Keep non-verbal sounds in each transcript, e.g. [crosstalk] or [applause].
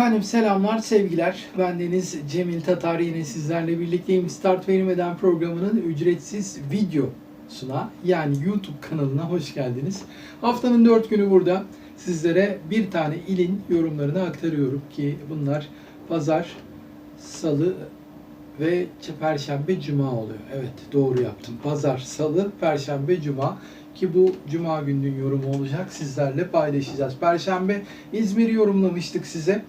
Efendim selamlar, sevgiler. Ben Deniz Cemil Tatar yine sizlerle birlikteyim. Start Verilmeden programının ücretsiz videosuna yani YouTube kanalına hoş geldiniz. Haftanın dört günü burada sizlere bir tane ilin yorumlarını aktarıyorum ki bunlar pazar, salı ve perşembe, cuma oluyor. Evet doğru yaptım. Pazar, salı, perşembe, cuma ki bu cuma gününün yorumu olacak. Sizlerle paylaşacağız. Perşembe İzmir'i yorumlamıştık size.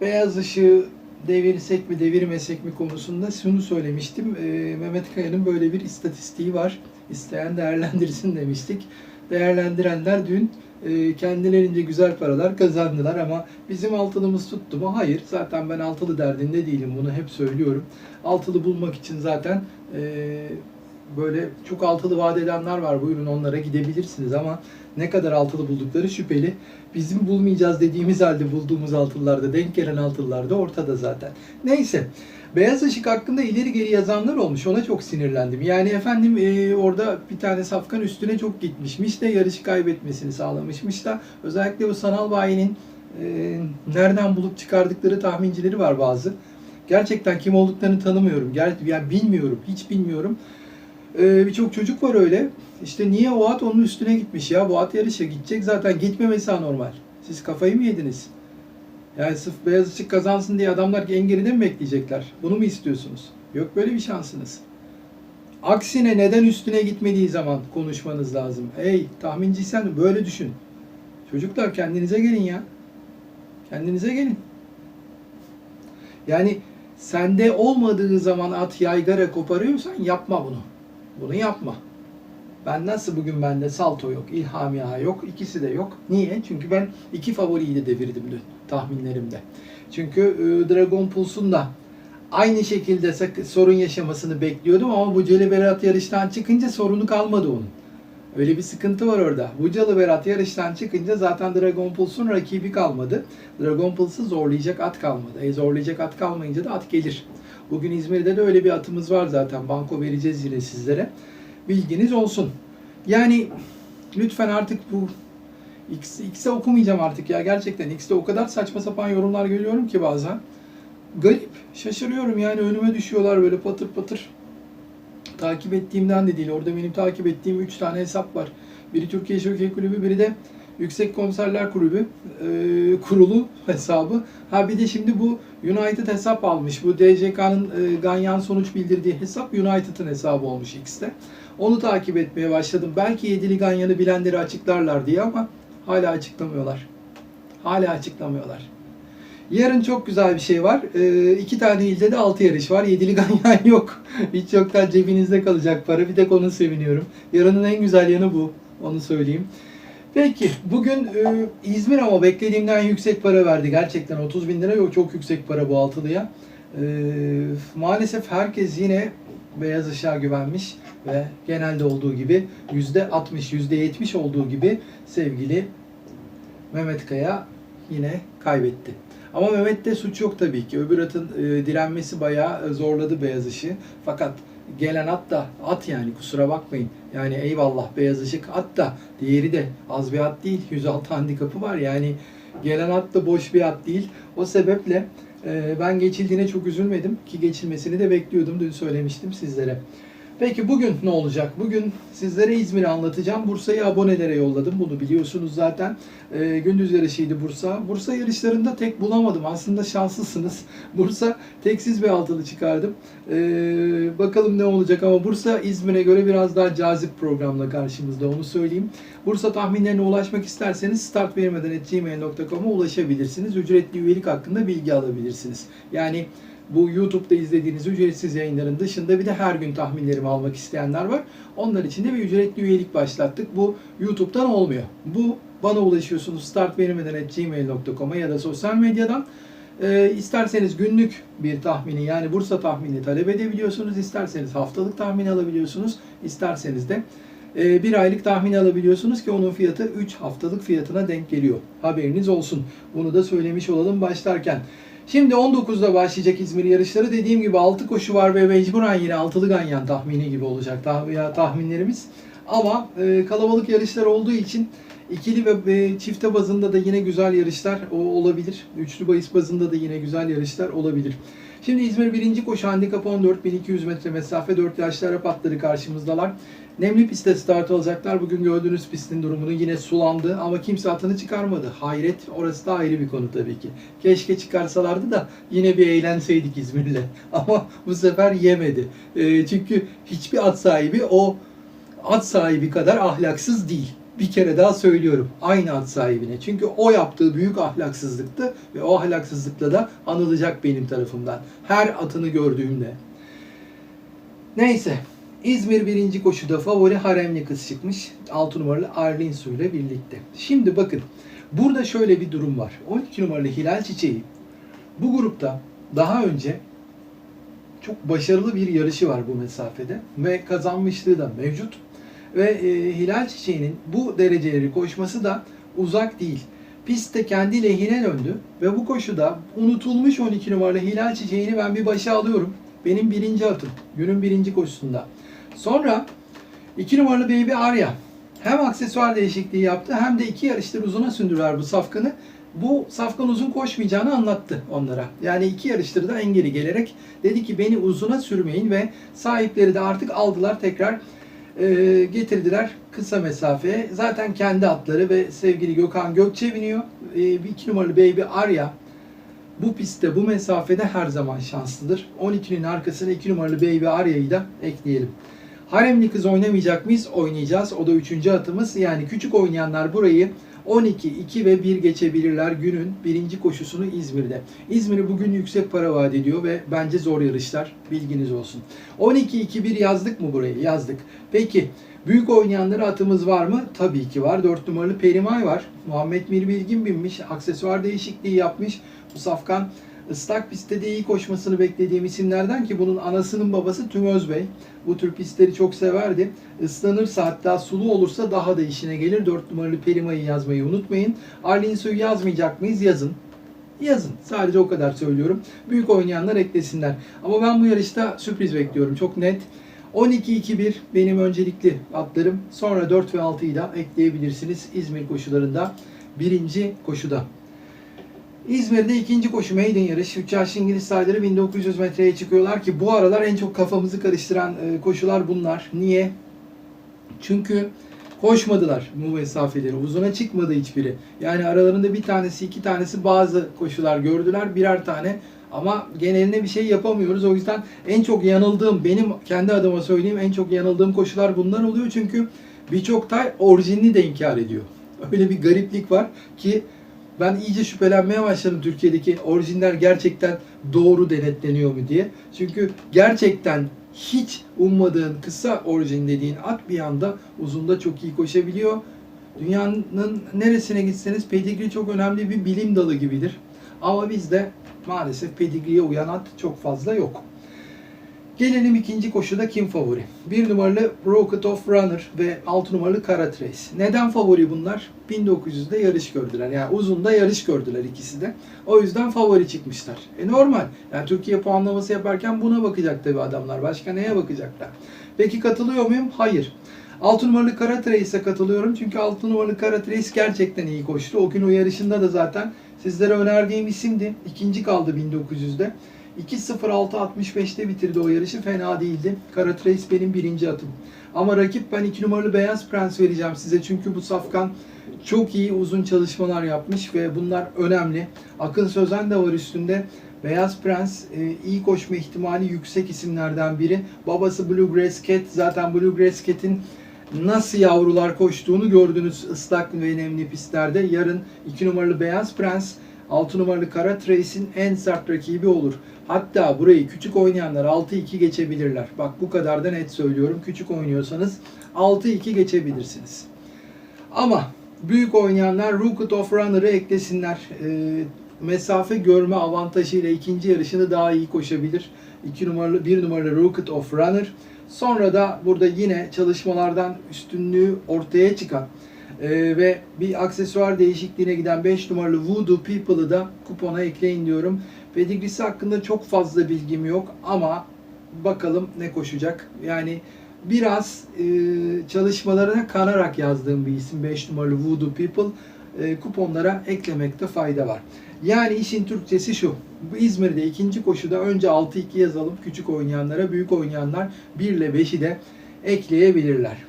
Beyaz ışığı devirsek mi devirmesek mi konusunda şunu söylemiştim. Ee, Mehmet Kaya'nın böyle bir istatistiği var. İsteyen değerlendirsin demiştik. Değerlendirenler dün e, kendilerince güzel paralar kazandılar ama bizim altılımız tuttu mu? Hayır. Zaten ben altılı derdinde değilim. Bunu hep söylüyorum. Altılı bulmak için zaten e, böyle çok altılı vaat edenler var. Buyurun onlara gidebilirsiniz ama ne kadar altılı buldukları şüpheli. Bizim bulmayacağız dediğimiz halde bulduğumuz altılılarda, denk gelen altılılar da ortada zaten. Neyse. Beyaz ışık hakkında ileri geri yazanlar olmuş. Ona çok sinirlendim. Yani efendim e, orada bir tane safkan üstüne çok gitmişmiş de yarışı kaybetmesini sağlamışmış da özellikle bu sanal bayinin e, nereden bulup çıkardıkları tahmincileri var bazı. Gerçekten kim olduklarını tanımıyorum. Ger yani bilmiyorum. Hiç bilmiyorum. Ee, Birçok çocuk var öyle. İşte niye o at onun üstüne gitmiş ya? Bu at yarışa gidecek zaten gitmemesi anormal. Siz kafayı mı yediniz? Yani sırf beyaz ışık kazansın diye adamlar en geride mi bekleyecekler? Bunu mu istiyorsunuz? Yok böyle bir şansınız. Aksine neden üstüne gitmediği zaman konuşmanız lazım. Hey tahminciysen böyle düşün. Çocuklar kendinize gelin ya. Kendinize gelin. Yani sende olmadığı zaman at yaygara koparıyorsan yapma bunu. Bunu yapma. Ben nasıl bugün bende salto yok, ilham yağı yok, ikisi de yok. Niye? Çünkü ben iki favoriyi de devirdim dün tahminlerimde. Çünkü e, Dragon Pulse'un da aynı şekilde sorun yaşamasını bekliyordum ama bu Celi Berat yarıştan çıkınca sorunu kalmadı onun. Öyle bir sıkıntı var orada. Bucalı Berat yarıştan çıkınca zaten Dragon Pulse'un rakibi kalmadı. Dragon Pulse'u zorlayacak at kalmadı. E zorlayacak at kalmayınca da at gelir. Bugün İzmir'de de öyle bir atımız var zaten. Banko vereceğiz yine sizlere. Bilginiz olsun. Yani lütfen artık bu X, X'e okumayacağım artık ya gerçekten. X'te o kadar saçma sapan yorumlar görüyorum ki bazen. Garip. Şaşırıyorum yani önüme düşüyorlar böyle patır patır takip ettiğimden de değil. Orada benim takip ettiğim 3 tane hesap var. Biri Türkiye Şoke Kulübü, biri de Yüksek Konserler Kulübü e, kurulu hesabı. Ha bir de şimdi bu United hesap almış. Bu DCK'nın e, ganyan sonuç bildirdiği hesap United'ın hesabı olmuş X'te. Onu takip etmeye başladım. Belki yedili ganyanı bilenleri açıklarlar diye ama hala açıklamıyorlar. Hala açıklamıyorlar. Yarın çok güzel bir şey var. Ee, iki tane ilde de altı yarış var. Yedili ganyan [laughs] yok. Hiç yoktan cebinizde kalacak para. Bir tek onu seviniyorum. Yarının en güzel yanı bu. Onu söyleyeyim. Peki bugün e, İzmir ama beklediğimden yüksek para verdi. Gerçekten 30 bin lira yok. Çok yüksek para bu altılıya. E, maalesef herkes yine beyaz ışığa güvenmiş ve genelde olduğu gibi %60, %70 olduğu gibi sevgili Mehmet Kaya yine kaybetti. Ama Mehmet'te suç yok tabii ki. Öbür atın e, direnmesi bayağı e, zorladı beyaz ışığı. Fakat gelen at da at yani kusura bakmayın. Yani eyvallah beyaz ışık at da diğeri de az bir at değil. 106 handikapı var yani gelen at da boş bir at değil. O sebeple e, ben geçildiğine çok üzülmedim ki geçilmesini de bekliyordum. Dün söylemiştim sizlere. Peki bugün ne olacak? Bugün sizlere İzmir'i anlatacağım. Bursa'yı abonelere yolladım. Bunu biliyorsunuz zaten. Ee, gündüz yarışıydı Bursa. Bursa yarışlarında tek bulamadım. Aslında şanslısınız. [laughs] Bursa teksiz bir altılı çıkardım. Ee, bakalım ne olacak ama Bursa İzmir'e göre biraz daha cazip programla karşımızda onu söyleyeyim. Bursa tahminlerine ulaşmak isterseniz startvermeden.gmail.com'a ulaşabilirsiniz. Ücretli üyelik hakkında bilgi alabilirsiniz. Yani bu YouTube'da izlediğiniz ücretsiz yayınların dışında bir de her gün tahminlerimi almak isteyenler var. Onlar için de bir ücretli üyelik başlattık. Bu YouTube'dan olmuyor. Bu bana ulaşıyorsunuz startverilmeden.gmail.com'a ya da sosyal medyadan. Ee, isterseniz günlük bir tahmini yani Bursa tahmini talep edebiliyorsunuz. İsterseniz haftalık tahmini alabiliyorsunuz. İsterseniz de e, bir aylık tahmin alabiliyorsunuz ki onun fiyatı 3 haftalık fiyatına denk geliyor. Haberiniz olsun. Bunu da söylemiş olalım başlarken. Şimdi 19'da başlayacak İzmir yarışları. Dediğim gibi 6 koşu var ve mecburen yine altılı ganyan tahmini gibi olacak tah tahminlerimiz. Ama e, kalabalık yarışlar olduğu için İkili ve e, çifte bazında da yine güzel yarışlar olabilir. Üçlü bahis bazında da yine güzel yarışlar olabilir. Şimdi İzmir birinci koşu handikapı 14 1200 metre mesafe 4 yaşlı Arap atları karşımızdalar. Nemli pistte start alacaklar. Bugün gördüğünüz pistin durumunu yine sulandı ama kimse atını çıkarmadı. Hayret orası da ayrı bir konu tabii ki. Keşke çıkarsalardı da yine bir eğlenseydik İzmir'le. [laughs] Ama bu sefer yemedi. E, çünkü hiçbir at sahibi o at sahibi kadar ahlaksız değil. Bir kere daha söylüyorum. Aynı at sahibine. Çünkü o yaptığı büyük ahlaksızlıktı ve o ahlaksızlıkla da anılacak benim tarafımdan. Her atını gördüğümde. Neyse. İzmir birinci koşuda favori haremli kız çıkmış. 6 numaralı Arlin Su ile birlikte. Şimdi bakın. Burada şöyle bir durum var. 12 numaralı Hilal Çiçeği bu grupta daha önce çok başarılı bir yarışı var bu mesafede ve kazanmışlığı da mevcut. Ve e, Hilal Çiçeği'nin bu dereceleri koşması da uzak değil. Pistte kendi lehine döndü ve bu koşuda unutulmuş 12 numaralı Hilal Çiçeği'ni ben bir başa alıyorum. Benim birinci atım. Günün birinci koşusunda. Sonra 2 numaralı Baby Arya hem aksesuar değişikliği yaptı hem de iki yarıştır uzuna sündürer bu safkanı. Bu safkan uzun koşmayacağını anlattı onlara. Yani iki yarıştır da engeli gelerek dedi ki beni uzuna sürmeyin ve sahipleri de artık aldılar tekrar e, getirdiler kısa mesafeye. Zaten kendi atları ve sevgili Gökhan Gökçe biniyor. E, bir iki numaralı Baby Arya bu pistte bu mesafede her zaman şanslıdır. 12'nin arkasına 2 numaralı Baby Arya'yı da ekleyelim. Haremli kız oynamayacak mıyız? Oynayacağız. O da 3. atımız. Yani küçük oynayanlar burayı 12, 2 ve 1 geçebilirler günün birinci koşusunu İzmir'de. İzmir'i bugün yüksek para vaat ediyor ve bence zor yarışlar. Bilginiz olsun. 12, 2, 1 yazdık mı burayı? Yazdık. Peki büyük oynayanlara atımız var mı? Tabii ki var. 4 numaralı Perimay var. Muhammed Mir Bilgin binmiş. Aksesuar değişikliği yapmış. Bu ıslak pistte de iyi koşmasını beklediğim isimlerden ki bunun anasının babası Tüm Özbey. Bu tür pistleri çok severdi. Islanırsa hatta sulu olursa daha da işine gelir. 4 numaralı Perimay'ı yazmayı unutmayın. Arlin Su'yu yazmayacak mıyız? Yazın. Yazın. Sadece o kadar söylüyorum. Büyük oynayanlar eklesinler. Ama ben bu yarışta sürpriz bekliyorum. Çok net. 12-2-1 benim öncelikli atlarım. Sonra 4 ve 6'yı da ekleyebilirsiniz İzmir koşularında. Birinci koşuda. İzmir'de ikinci koşu maiden yarış. 3 yaşlı İngiliz sayları 1900 metreye çıkıyorlar ki bu aralar en çok kafamızı karıştıran e, koşular bunlar. Niye? Çünkü koşmadılar bu mesafeleri. Uzuna çıkmadı hiçbiri. Yani aralarında bir tanesi iki tanesi bazı koşular gördüler. Birer tane ama geneline bir şey yapamıyoruz. O yüzden en çok yanıldığım, benim kendi adıma söyleyeyim en çok yanıldığım koşular bunlar oluyor. Çünkü birçok tay orijinini de inkar ediyor. Öyle bir gariplik var ki ben iyice şüphelenmeye başladım Türkiye'deki orijinler gerçekten doğru denetleniyor mu diye. Çünkü gerçekten hiç ummadığın kısa orijin dediğin at bir anda uzunda çok iyi koşabiliyor. Dünyanın neresine gitseniz pedigri çok önemli bir bilim dalı gibidir. Ama bizde maalesef pedigriye uyan at çok fazla yok. Gelelim ikinci koşuda kim favori? Bir numaralı Rocket of Runner ve 6 numaralı Kara Trace. Neden favori bunlar? 1900'de yarış gördüler. Yani uzunda yarış gördüler ikisi de. O yüzden favori çıkmışlar. E normal. Yani Türkiye puanlaması yaparken buna bakacak tabii adamlar. Başka neye bakacaklar? Peki katılıyor muyum? Hayır. 6 numaralı Kara Trace'e katılıyorum. Çünkü 6 numaralı Kara Trace gerçekten iyi koştu. O gün o yarışında da zaten sizlere önerdiğim isimdi. İkinci kaldı 1900'de. 2.06.65'te bitirdi o yarışı. Fena değildi. Kara Trace benim birinci atım. Ama rakip ben 2 numaralı Beyaz Prens vereceğim size. Çünkü bu safkan çok iyi uzun çalışmalar yapmış ve bunlar önemli. Akın Sözen de var üstünde. Beyaz Prens e, iyi koşma ihtimali yüksek isimlerden biri. Babası Bluegrass Cat. Zaten Bluegrass Cat'in nasıl yavrular koştuğunu gördünüz ıslak ve nemli pistlerde. Yarın 2 numaralı Beyaz Prens 6 numaralı Kara Trace'in en sert rakibi olur. Hatta burayı küçük oynayanlar 6-2 geçebilirler. Bak bu kadar da net söylüyorum. Küçük oynuyorsanız 6-2 geçebilirsiniz. Ama büyük oynayanlar Rocket of Runner'ı eklesinler. Ee, mesafe görme avantajıyla ikinci yarışını daha iyi koşabilir. 2 numaralı 1 numaralı Rocket of Runner. Sonra da burada yine çalışmalardan üstünlüğü ortaya çıkan ee, ve bir aksesuar değişikliğine giden 5 numaralı Voodoo People'ı da kupona ekleyin diyorum. Pedigrisi hakkında çok fazla bilgim yok ama bakalım ne koşacak. Yani biraz e, çalışmalarına kanarak yazdığım bir isim 5 numaralı Voodoo People e, kuponlara eklemekte fayda var. Yani işin Türkçesi şu. İzmir'de ikinci koşuda önce 6-2 yazalım. Küçük oynayanlara, büyük oynayanlar 1 ile 5'i de ekleyebilirler.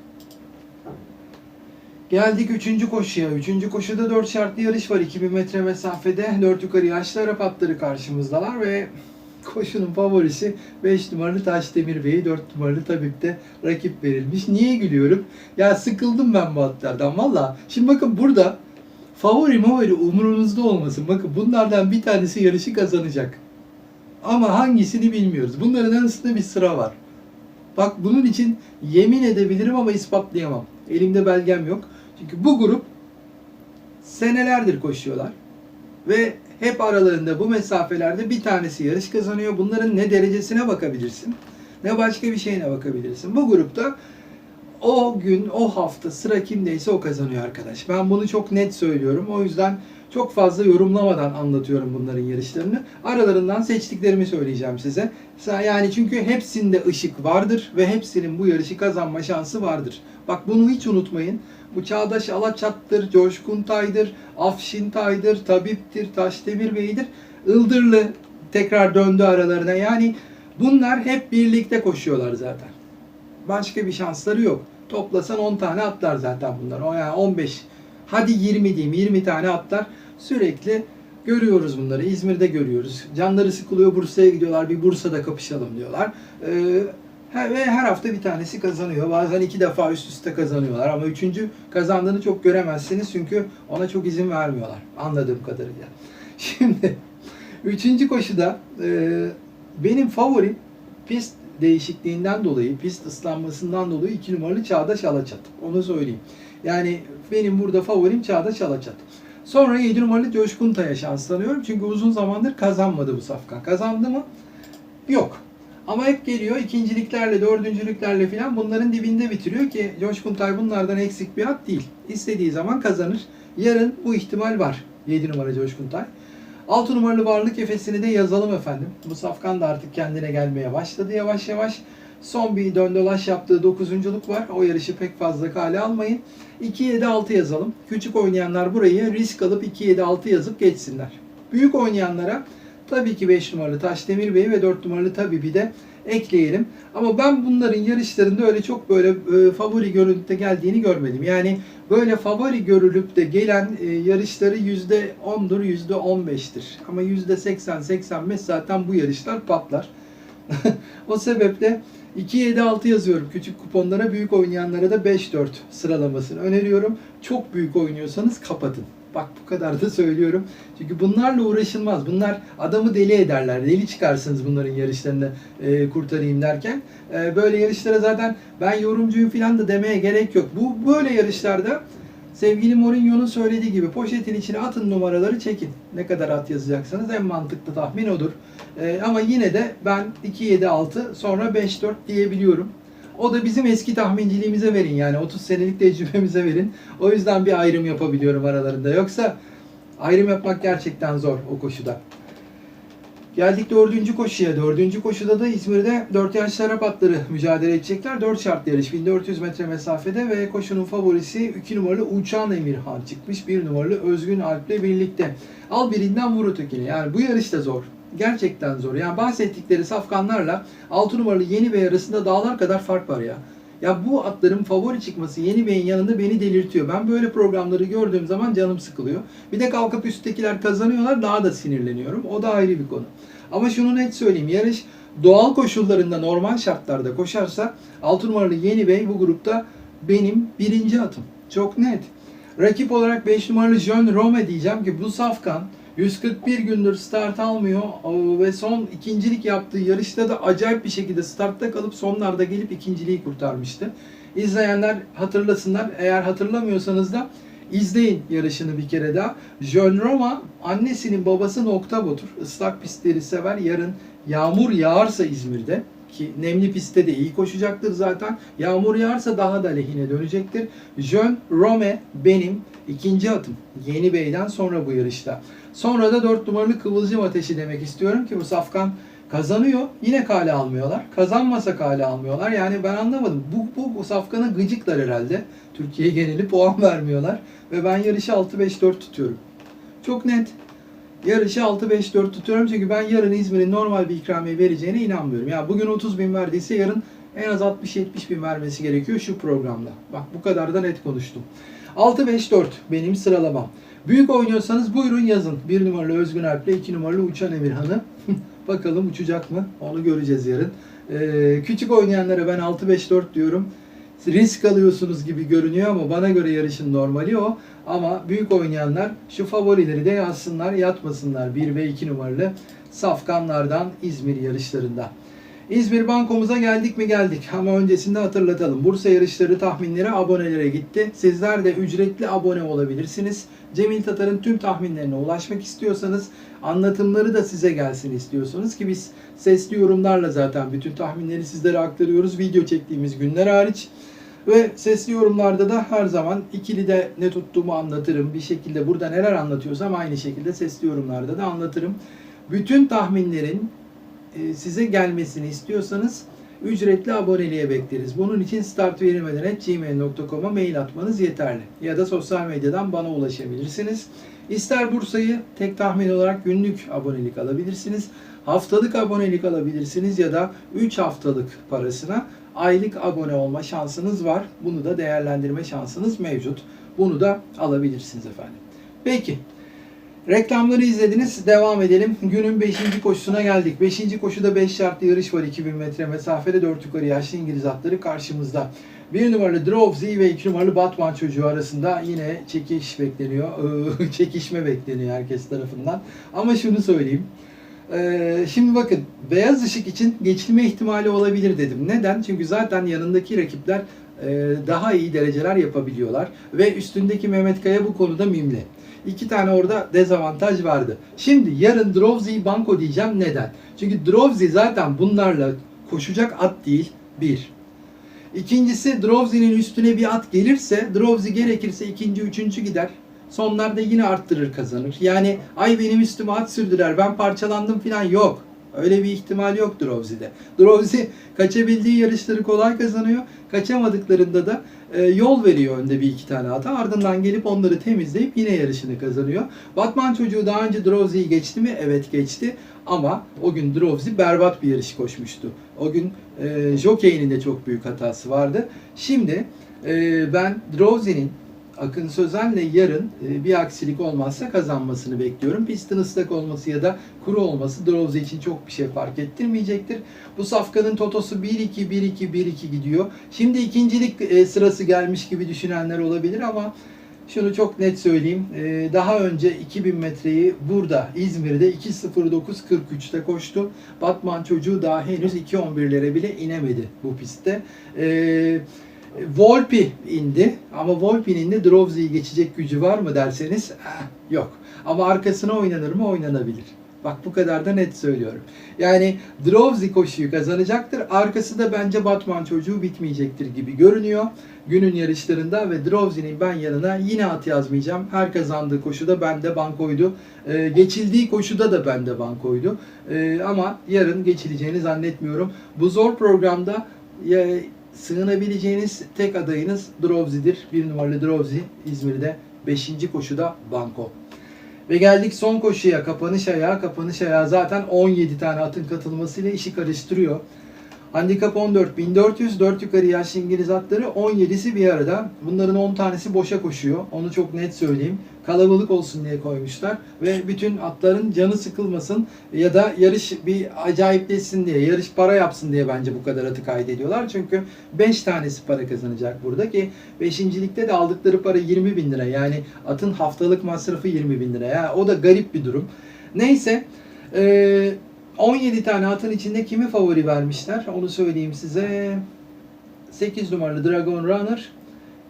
Geldik üçüncü koşuya. Üçüncü koşuda 4 şartlı yarış var. 2000 metre mesafede 4 yukarı yaşlı Arap atları karşımızdalar ve koşunun favorisi 5 numaralı Taşdemir Bey'i 4 numaralı Tabip'te rakip verilmiş. Niye gülüyorum? Ya sıkıldım ben bu atlardan valla. Şimdi bakın burada favori favori umurunuzda olmasın. Bakın bunlardan bir tanesi yarışı kazanacak. Ama hangisini bilmiyoruz. Bunların arasında bir sıra var. Bak bunun için yemin edebilirim ama ispatlayamam. Elimde belgem yok. Çünkü bu grup senelerdir koşuyorlar. Ve hep aralarında bu mesafelerde bir tanesi yarış kazanıyor. Bunların ne derecesine bakabilirsin ne başka bir şeyine bakabilirsin. Bu grupta o gün, o hafta sıra kimdeyse o kazanıyor arkadaş. Ben bunu çok net söylüyorum. O yüzden çok fazla yorumlamadan anlatıyorum bunların yarışlarını. Aralarından seçtiklerimi söyleyeceğim size. Yani çünkü hepsinde ışık vardır ve hepsinin bu yarışı kazanma şansı vardır. Bak bunu hiç unutmayın. Bu Çağdaş Alaçat'tır, Coşkun Tay'dır, Afşin Tay'dır, Tabip'tir, Taşdemir Bey'dir. Ildırlı tekrar döndü aralarına. Yani bunlar hep birlikte koşuyorlar zaten. Başka bir şansları yok. Toplasan 10 tane atlar zaten bunlar. O yani 15 hadi 20 diyeyim 20 tane atlar sürekli görüyoruz bunları. İzmir'de görüyoruz. Canları sıkılıyor Bursa'ya gidiyorlar. Bir Bursa'da kapışalım diyorlar. Ee, ve her hafta bir tanesi kazanıyor. Bazen iki defa üst üste kazanıyorlar. Ama üçüncü kazandığını çok göremezsiniz. Çünkü ona çok izin vermiyorlar. Anladığım kadarıyla. [laughs] Şimdi üçüncü koşuda e, benim favorim pist değişikliğinden dolayı, pist ıslanmasından dolayı 2 numaralı Çağdaş Alaçat. Onu söyleyeyim. Yani benim burada favorim Çağdaş Alaçat. Sonra 7 numaralı Coşkun Tay'a şanslanıyorum. Çünkü uzun zamandır kazanmadı bu safkan. Kazandı mı? Yok. Ama hep geliyor ikinciliklerle, dördüncülüklerle falan bunların dibinde bitiriyor ki Coşkun Tay bunlardan eksik bir at değil. İstediği zaman kazanır. Yarın bu ihtimal var. 7 numara Coşkun Tay. 6 numaralı varlık efesini de yazalım efendim. Bu safkan da artık kendine gelmeye başladı yavaş yavaş. Son bir döndolaş yaptığı dokuzunculuk var. O yarışı pek fazla kale almayın. 2-7-6 yazalım. Küçük oynayanlar burayı risk alıp 2-7-6 yazıp geçsinler. Büyük oynayanlara tabii ki 5 numaralı Taşdemir Bey ve 4 numaralı Tabibi de ekleyelim. Ama ben bunların yarışlarında öyle çok böyle e, favori görüntüde geldiğini görmedim. Yani böyle favori görülüp de gelen e, yarışları %10'dur, %15'tir. Ama %80-85 zaten bu yarışlar patlar. [laughs] o sebeple 2-7-6 yazıyorum küçük kuponlara, büyük oynayanlara da 5-4 sıralamasını öneriyorum. Çok büyük oynuyorsanız kapatın. Bak bu kadar da söylüyorum. Çünkü bunlarla uğraşılmaz. Bunlar adamı deli ederler. Deli çıkarsınız bunların yarışlarını e, kurtarayım derken. E, böyle yarışlara zaten ben yorumcuyum falan da demeye gerek yok. Bu böyle yarışlarda sevgili Mourinho'nun söylediği gibi poşetin içine atın numaraları çekin. Ne kadar at yazacaksanız en mantıklı tahmin odur. E, ama yine de ben 2-7-6 sonra 5-4 diyebiliyorum. O da bizim eski tahminciliğimize verin yani 30 senelik tecrübemize verin. O yüzden bir ayrım yapabiliyorum aralarında. Yoksa ayrım yapmak gerçekten zor o koşuda. Geldik dördüncü koşuya. Dördüncü koşuda da İzmir'de 4 yaşlı Arap atları mücadele edecekler. 4 şartlı yarış 1400 metre mesafede ve koşunun favorisi 2 numaralı Uçan Emirhan çıkmış. 1 numaralı Özgün Alp'le birlikte. Al birinden vur ötekini. Yani bu yarış da zor. Gerçekten zor. Yani bahsettikleri safkanlarla 6 numaralı Yeni Bey arasında dağlar kadar fark var ya. Ya bu atların favori çıkması Yeni Bey'in yanında beni delirtiyor. Ben böyle programları gördüğüm zaman canım sıkılıyor. Bir de kalkıp üsttekiler kazanıyorlar daha da sinirleniyorum. O da ayrı bir konu. Ama şunu net söyleyeyim. Yarış doğal koşullarında normal şartlarda koşarsa 6 numaralı Yeni Bey bu grupta benim birinci atım. Çok net. Rakip olarak 5 numaralı John Rome diyeceğim ki bu safkan 141 gündür start almıyor ve son ikincilik yaptığı yarışta da acayip bir şekilde startta kalıp sonlarda gelip ikinciliği kurtarmıştı. İzleyenler hatırlasınlar. Eğer hatırlamıyorsanız da izleyin yarışını bir kere daha. John Roma annesinin babası nokta botur. Islak pistleri sever. Yarın yağmur yağarsa İzmir'de ki nemli pistte de iyi koşacaktır zaten. Yağmur yağarsa daha da lehine dönecektir. Jön Rome benim ikinci atım. Yeni Bey'den sonra bu yarışta. Sonra da 4 numaralı Kıvılcım Ateşi demek istiyorum ki bu safkan kazanıyor. Yine kale almıyorlar. Kazanmasa kale almıyorlar. Yani ben anlamadım. Bu, bu, bu safkana gıcıklar herhalde. Türkiye geneli puan [laughs] vermiyorlar. Ve ben yarışı 6-5-4 tutuyorum. Çok net. Yarışı 6-5-4 tutuyorum çünkü ben yarın İzmir'in normal bir ikramiye vereceğine inanmıyorum. Ya bugün 30 bin verdiyse yarın en az 60-70 bin vermesi gerekiyor şu programda. Bak bu kadar da net konuştum. 6-5-4 benim sıralamam. Büyük oynuyorsanız buyurun yazın. 1 numaralı Özgün Alp'le 2 numaralı Uçan Emirhan'ı. [laughs] Bakalım uçacak mı? Onu göreceğiz yarın. Ee, küçük oynayanlara ben 6-5-4 diyorum. Risk alıyorsunuz gibi görünüyor ama bana göre yarışın normali o. Ama büyük oynayanlar şu favorileri de yazsınlar, yatmasınlar 1 ve 2 numaralı safkanlardan İzmir yarışlarında. İzmir bankomuza geldik mi geldik ama öncesinde hatırlatalım. Bursa yarışları tahminleri abonelere gitti. Sizler de ücretli abone olabilirsiniz. Cemil Tatar'ın tüm tahminlerine ulaşmak istiyorsanız, anlatımları da size gelsin istiyorsanız ki biz sesli yorumlarla zaten bütün tahminleri sizlere aktarıyoruz. Video çektiğimiz günler hariç. Ve sesli yorumlarda da her zaman ikili de ne tuttuğumu anlatırım. Bir şekilde burada neler anlatıyorsam aynı şekilde sesli yorumlarda da anlatırım. Bütün tahminlerin size gelmesini istiyorsanız ücretli aboneliğe bekleriz. Bunun için startverilmeden.gmail.com'a mail atmanız yeterli. Ya da sosyal medyadan bana ulaşabilirsiniz. İster Bursa'yı tek tahmin olarak günlük abonelik alabilirsiniz. Haftalık abonelik alabilirsiniz ya da 3 haftalık parasına aylık abone olma şansınız var. Bunu da değerlendirme şansınız mevcut. Bunu da alabilirsiniz efendim. Peki. Reklamları izlediniz. Devam edelim. Günün 5. koşusuna geldik. 5. koşuda 5 şartlı yarış var. 2000 metre mesafede 4 yukarı yaşlı İngiliz atları karşımızda. 1 numaralı Drovesy ve 2 numaralı Batman çocuğu arasında yine çekiş bekleniyor. [laughs] Çekişme bekleniyor herkes tarafından. Ama şunu söyleyeyim. Şimdi bakın beyaz ışık için geçilme ihtimali olabilir dedim. Neden? Çünkü zaten yanındaki rakipler daha iyi dereceler yapabiliyorlar. Ve üstündeki Mehmet Kaya bu konuda mimli. İki tane orada dezavantaj vardı. Şimdi yarın Drovesy Banko diyeceğim. Neden? Çünkü Drovesy zaten bunlarla koşacak at değil. Bir. İkincisi Drovesey'nin üstüne bir at gelirse Drovesy gerekirse ikinci, üçüncü gider. Sonlarda yine arttırır kazanır. Yani ay benim üstüme at sürdüler ben parçalandım falan yok. Öyle bir ihtimal yok Drovesey'de. Drovesey kaçabildiği yarışları kolay kazanıyor. Kaçamadıklarında da e, yol veriyor önde bir iki tane ata. Ardından gelip onları temizleyip yine yarışını kazanıyor. Batman çocuğu daha önce Drovesey'i geçti mi? Evet geçti. Ama o gün Drovesey berbat bir yarış koşmuştu. O gün e, Jockey'nin de çok büyük hatası vardı. Şimdi e, ben Drovesey'nin Akın Sözen'le yarın e, bir aksilik olmazsa kazanmasını bekliyorum. Pistin ıslak olması ya da kuru olması Drovesey için çok bir şey fark ettirmeyecektir. Bu safkanın totosu 1-2, 1-2, 1-2 gidiyor. Şimdi ikincilik e, sırası gelmiş gibi düşünenler olabilir ama şunu çok net söyleyeyim. E, Daha önce 2000 metreyi burada İzmir'de 2.09.43'te koştu. Batman çocuğu daha henüz 2.11'lere bile inemedi bu pistte. Eee Volpi indi ama Volpi'nin de Drovesey'i geçecek gücü var mı derseniz eh, yok. Ama arkasına oynanır mı? Oynanabilir. Bak bu kadar da net söylüyorum. Yani Drovesey koşuyu kazanacaktır. Arkası da bence Batman çocuğu bitmeyecektir gibi görünüyor. Günün yarışlarında ve Drovesey'nin ben yanına yine at yazmayacağım. Her kazandığı koşuda bende bankoydu. Ee, geçildiği koşuda da bende bankoydu. Ee, ama yarın geçileceğini zannetmiyorum. Bu zor programda sığınabileceğiniz tek adayınız Drovesey'dir. Bir numaralı Drovesey İzmir'de 5. koşuda banko. Ve geldik son koşuya kapanış ayağı. Kapanış ayağı zaten 17 tane atın katılmasıyla işi karıştırıyor. Handikap 14 1400 4 yukarı yaşlı İngiliz atları 17'si bir arada. Bunların 10 tanesi boşa koşuyor. Onu çok net söyleyeyim. Kalabalık olsun diye koymuşlar ve bütün atların canı sıkılmasın ya da yarış bir acayipleşsin diye, yarış para yapsın diye bence bu kadar atı kaydediyorlar. Çünkü 5 tanesi para kazanacak burada ki 5. ligde de aldıkları para 20 bin lira. Yani atın haftalık masrafı 20 bin lira. Yani o da garip bir durum. Neyse. Eee 17 tane atın içinde kimi favori vermişler? Onu söyleyeyim size. 8 numaralı Dragon Runner.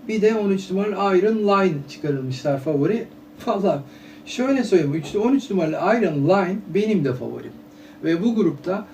Bir de 13 numaralı Iron Line çıkarılmışlar favori. Valla şöyle söyleyeyim. 13 numaralı Iron Line benim de favorim. Ve bu grupta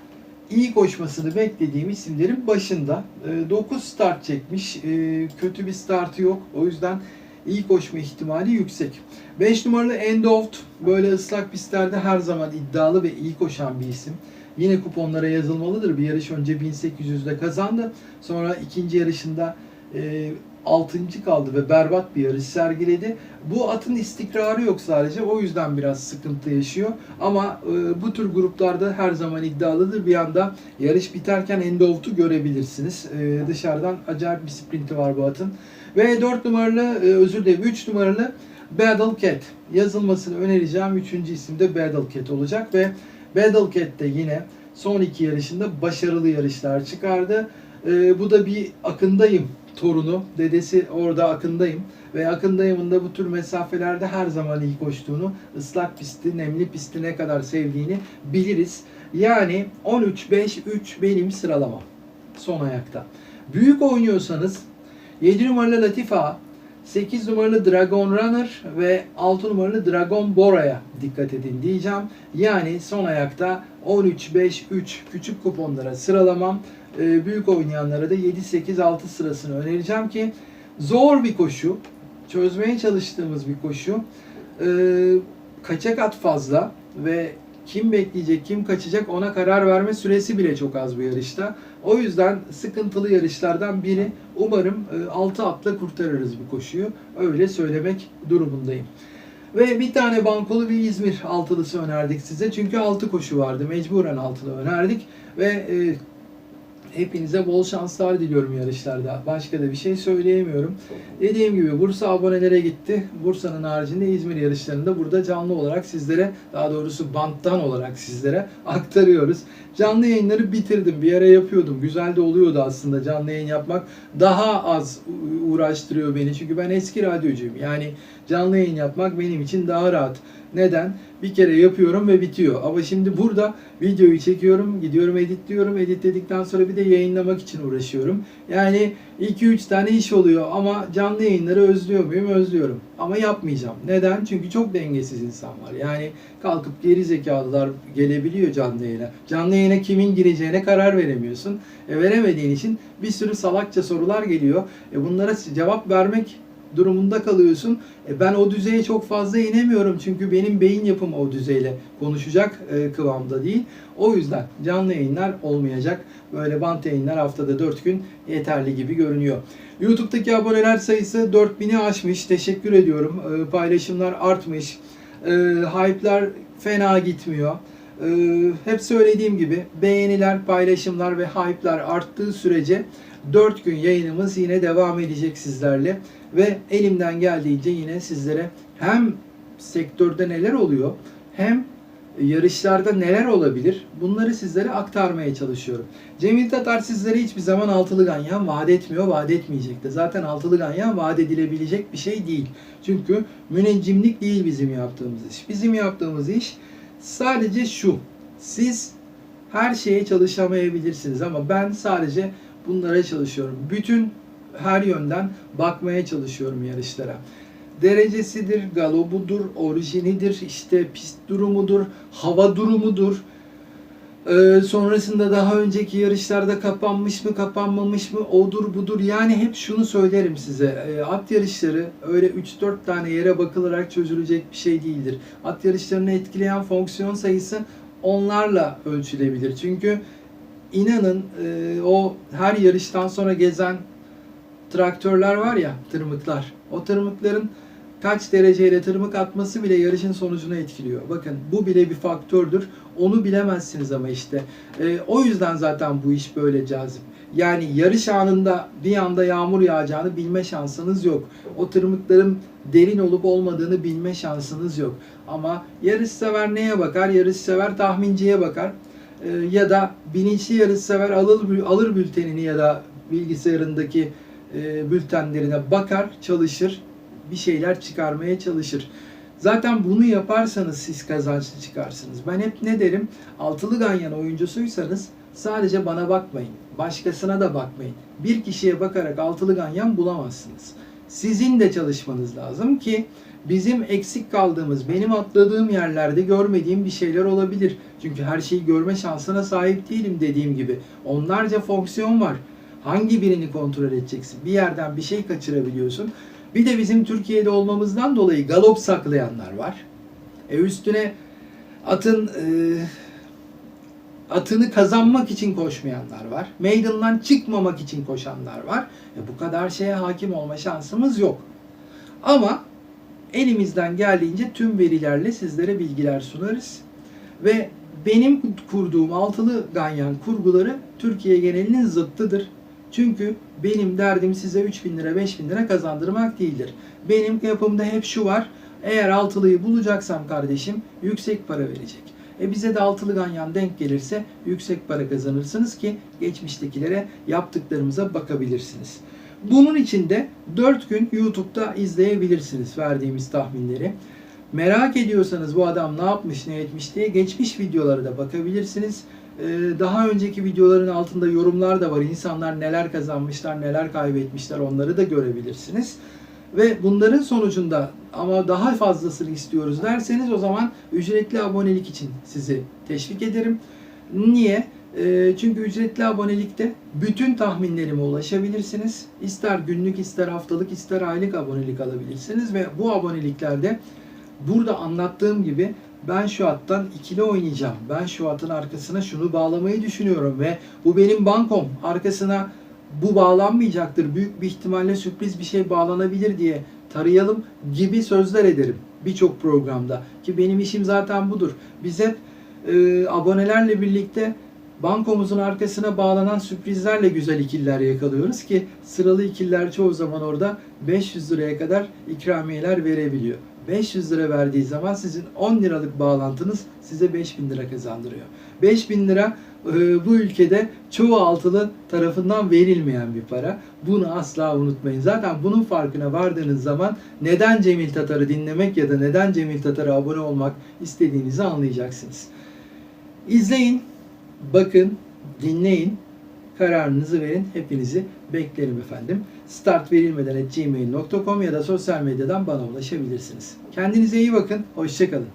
iyi koşmasını beklediğim isimlerin başında. 9 start çekmiş. Ee, Kötü bir startı yok. O yüzden iyi koşma ihtimali yüksek. 5 numaralı Endoft böyle ıslak pistlerde her zaman iddialı ve iyi koşan bir isim. Yine kuponlara yazılmalıdır. Bir yarış önce 1800'de kazandı. Sonra ikinci yarışında e, 6. kaldı ve berbat bir yarış sergiledi. Bu atın istikrarı yok sadece. O yüzden biraz sıkıntı yaşıyor. Ama e, bu tür gruplarda her zaman iddialıdır. Bir anda yarış biterken Endoft'u görebilirsiniz. E, dışarıdan acayip bir sprinti var bu atın. Ve 4 numaralı, e, özür dilerim 3 numaralı Battle Cat. Yazılmasını önereceğim 3. isim de Battle Cat olacak ve Battle Cat de yine son iki yarışında başarılı yarışlar çıkardı. E, bu da bir akındayım torunu. Dedesi orada akındayım. Ve akındayımın da bu tür mesafelerde her zaman iyi koştuğunu, ıslak pisti, nemli pisti ne kadar sevdiğini biliriz. Yani 13-5-3 benim sıralamam. Son ayakta. Büyük oynuyorsanız 7 numaralı Latifa, 8 numaralı Dragon Runner ve 6 numaralı Dragon Bora'ya dikkat edin diyeceğim. Yani son ayakta 13-5-3 küçük kuponlara sıralamam. Ee, büyük oynayanlara da 7-8-6 sırasını önereceğim ki zor bir koşu. Çözmeye çalıştığımız bir koşu. Ee, kaçak at fazla ve kim bekleyecek, kim kaçacak ona karar verme süresi bile çok az bu yarışta. O yüzden sıkıntılı yarışlardan biri. Umarım 6 atla kurtarırız bu koşuyu. Öyle söylemek durumundayım. Ve bir tane bankolu bir İzmir altılısı önerdik size. Çünkü 6 koşu vardı. Mecburen altılı önerdik. Ve e, hepinize bol şanslar diliyorum yarışlarda. Başka da bir şey söyleyemiyorum. Dediğim gibi Bursa abonelere gitti. Bursa'nın haricinde İzmir yarışlarında burada canlı olarak sizlere, daha doğrusu banttan olarak sizlere aktarıyoruz. Canlı yayınları bitirdim. Bir ara yapıyordum. Güzel de oluyordu aslında canlı yayın yapmak. Daha az uğraştırıyor beni. Çünkü ben eski radyocuyum. Yani canlı yayın yapmak benim için daha rahat. Neden? Bir kere yapıyorum ve bitiyor. Ama şimdi burada videoyu çekiyorum, gidiyorum editliyorum. Editledikten sonra bir de yayınlamak için uğraşıyorum. Yani 2-3 tane iş oluyor ama canlı yayınları özlüyor muyum? Özlüyorum. Ama yapmayacağım. Neden? Çünkü çok dengesiz insan var. Yani kalkıp geri zekalılar gelebiliyor canlı yayına. Canlı yayına kimin gireceğine karar veremiyorsun. E, veremediğin için bir sürü salakça sorular geliyor. E, bunlara cevap vermek durumunda kalıyorsun. E, ben o düzeye çok fazla inemiyorum çünkü benim beyin yapım o düzeyle konuşacak e, kıvamda değil. O yüzden canlı yayınlar olmayacak. Böyle bant yayınlar haftada 4 gün yeterli gibi görünüyor. YouTube'daki aboneler sayısı 4000'i aşmış. Teşekkür ediyorum. E, paylaşımlar artmış. E, hype'lar fena gitmiyor. E, hep söylediğim gibi beğeniler, paylaşımlar ve hype'lar arttığı sürece 4 gün yayınımız yine devam edecek sizlerle ve elimden geldiğince yine sizlere hem sektörde neler oluyor hem yarışlarda neler olabilir bunları sizlere aktarmaya çalışıyorum. Cemil Tatar sizlere hiçbir zaman altılı ganyan vaat etmiyor, vaat etmeyecek de. Zaten altılı ganyan vaat edilebilecek bir şey değil. Çünkü müneccimlik değil bizim yaptığımız iş. Bizim yaptığımız iş sadece şu. Siz her şeye çalışamayabilirsiniz ama ben sadece bunlara çalışıyorum. Bütün her yönden bakmaya çalışıyorum yarışlara. Derecesidir, galobudur, orijinidir, işte pist durumudur, hava durumudur. Ee, sonrasında daha önceki yarışlarda kapanmış mı, kapanmamış mı, odur budur. Yani hep şunu söylerim size. Ee, at yarışları öyle 3-4 tane yere bakılarak çözülecek bir şey değildir. At yarışlarını etkileyen fonksiyon sayısı onlarla ölçülebilir. Çünkü inanın e, o her yarıştan sonra gezen traktörler var ya, tırmıklar. O tırmıkların kaç dereceyle tırmık atması bile yarışın sonucunu etkiliyor. Bakın bu bile bir faktördür. Onu bilemezsiniz ama işte. E, o yüzden zaten bu iş böyle cazip. Yani yarış anında bir anda yağmur yağacağını bilme şansınız yok. O tırmıkların derin olup olmadığını bilme şansınız yok. Ama yarışsever neye bakar? Yarışsever tahminciye bakar. E, ya da bilinçli yarışsever alır, alır bültenini ya da bilgisayarındaki e, bültenlerine bakar, çalışır, bir şeyler çıkarmaya çalışır. Zaten bunu yaparsanız siz kazançlı çıkarsınız. Ben hep ne derim? Altılı ganyan oyuncusuysanız sadece bana bakmayın. Başkasına da bakmayın. Bir kişiye bakarak altılı ganyan bulamazsınız. Sizin de çalışmanız lazım ki bizim eksik kaldığımız, benim atladığım yerlerde görmediğim bir şeyler olabilir. Çünkü her şeyi görme şansına sahip değilim dediğim gibi. Onlarca fonksiyon var. Hangi birini kontrol edeceksin? Bir yerden bir şey kaçırabiliyorsun. Bir de bizim Türkiye'de olmamızdan dolayı galop saklayanlar var. E üstüne atın e, atını kazanmak için koşmayanlar var. Meydandan çıkmamak için koşanlar var. E bu kadar şeye hakim olma şansımız yok. Ama elimizden geldiğince tüm verilerle sizlere bilgiler sunarız. Ve benim kurduğum altılı ganyan kurguları Türkiye genelinin zıttıdır. Çünkü benim derdim size 3000 lira 5000 lira kazandırmak değildir. Benim yapımda hep şu var. Eğer altılıyı bulacaksam kardeşim yüksek para verecek. E bize de altılı ganyan denk gelirse yüksek para kazanırsınız ki geçmiştekilere yaptıklarımıza bakabilirsiniz. Bunun için de 4 gün YouTube'da izleyebilirsiniz verdiğimiz tahminleri. Merak ediyorsanız bu adam ne yapmış ne etmiş diye geçmiş videolara da bakabilirsiniz. Ee, Daha önceki videoların altında yorumlar da var. İnsanlar neler kazanmışlar, neler kaybetmişler onları da görebilirsiniz. Ve bunların sonucunda ama daha fazlasını istiyoruz derseniz o zaman ücretli abonelik için sizi teşvik ederim. Niye? Ee, Çünkü ücretli abonelikte bütün tahminlerime ulaşabilirsiniz. İster günlük, ister haftalık, ister aylık abonelik alabilirsiniz ve bu aboneliklerde burada anlattığım gibi ben şu hattan ikili oynayacağım. Ben şu hatın arkasına şunu bağlamayı düşünüyorum ve bu benim bankom. Arkasına bu bağlanmayacaktır. Büyük bir ihtimalle sürpriz bir şey bağlanabilir diye tarayalım gibi sözler ederim birçok programda. Ki benim işim zaten budur. Biz hep e, abonelerle birlikte bankomuzun arkasına bağlanan sürprizlerle güzel ikiller yakalıyoruz ki sıralı ikiller çoğu zaman orada 500 liraya kadar ikramiyeler verebiliyor. 500 lira verdiği zaman sizin 10 liralık bağlantınız size 5000 lira kazandırıyor. 5000 lira e, bu ülkede çoğu altılı tarafından verilmeyen bir para. Bunu asla unutmayın. Zaten bunun farkına vardığınız zaman neden Cemil Tatar'ı dinlemek ya da neden Cemil Tatar'a abone olmak istediğinizi anlayacaksınız. İzleyin, bakın, dinleyin, kararınızı verin. Hepinizi beklerim efendim. Start verilmeden gmail.com ya da sosyal medyadan bana ulaşabilirsiniz. Kendinize iyi bakın. Hoşçakalın.